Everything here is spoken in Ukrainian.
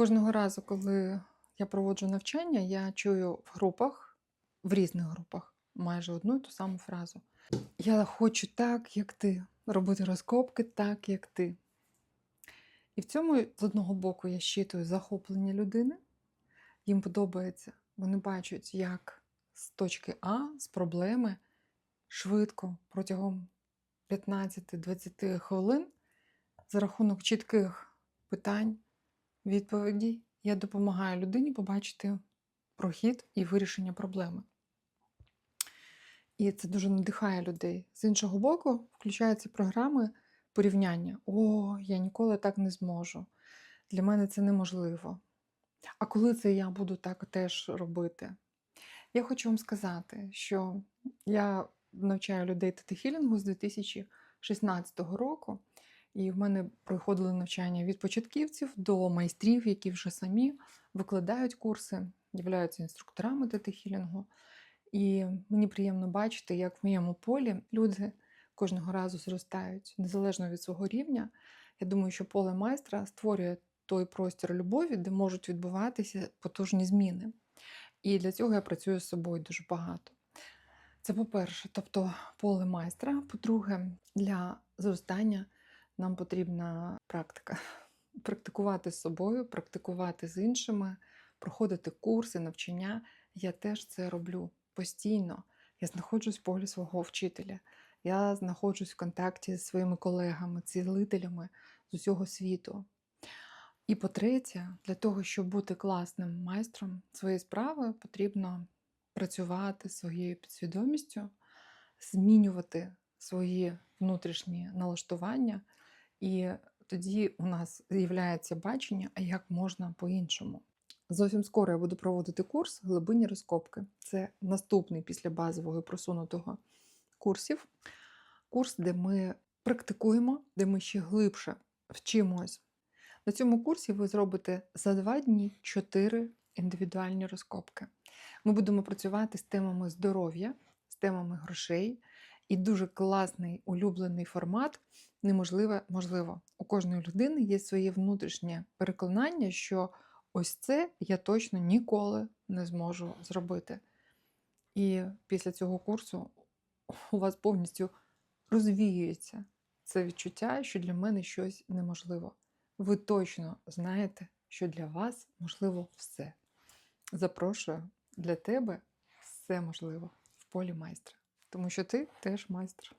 Кожного разу, коли я проводжу навчання, я чую в групах, в різних групах, майже одну і ту саму фразу. Я хочу так, як ти, робити розкопки так, як ти. І в цьому, з одного боку, я щитую захоплення людини. Їм подобається, вони бачать, як з точки А, з проблеми, швидко протягом 15-20 хвилин за рахунок чітких питань, відповідей, я допомагаю людині побачити прохід і вирішення проблеми. І це дуже надихає людей. З іншого боку, включаються програми порівняння. О, я ніколи так не зможу. Для мене це неможливо. А коли це я буду так теж робити? Я хочу вам сказати, що я навчаю людей тетихілінгу з 2016 року, і в мене проходили навчання від початківців до майстрів, які вже самі викладають курси, являються інструкторами тетихілінгу. І мені приємно бачити, як в моєму полі люди кожного разу зростають незалежно від свого рівня. Я думаю, що поле майстра створює той простір любові, де можуть відбуватися потужні зміни. І для цього я працюю з собою дуже багато. Це по-перше, тобто поле майстра. По-друге, для зростання нам потрібна практика. Практикувати з собою, практикувати з іншими, проходити курси, навчання. Я теж це роблю постійно. Я знаходжусь в полі свого вчителя. Я знаходжусь в контакті з своїми колегами, цілителями з усього світу. І по-третє, для того, щоб бути класним майстром своєї справи, потрібно працювати своєю підсвідомістю, змінювати свої внутрішні налаштування, і тоді у нас з'являється бачення, а як можна по-іншому. Зовсім скоро я буду проводити курс глибинні розкопки. Це наступний після базового і просунутого курсів. Курс, де ми практикуємо, де ми ще глибше вчимось. На цьому курсі ви зробите за два дні чотири індивідуальні розкопки. Ми будемо працювати з темами здоров'я, з темами грошей. І дуже класний улюблений формат. Неможливо, можливо, у кожної людини є своє внутрішнє переконання, що ось це я точно ніколи не зможу зробити. І після цього курсу у вас повністю розвіюється це відчуття, що для мене щось неможливо. Ви точно знаєте, що для вас можливо все. Запрошую для тебе все можливо в полі майстра, тому що ти теж майстер.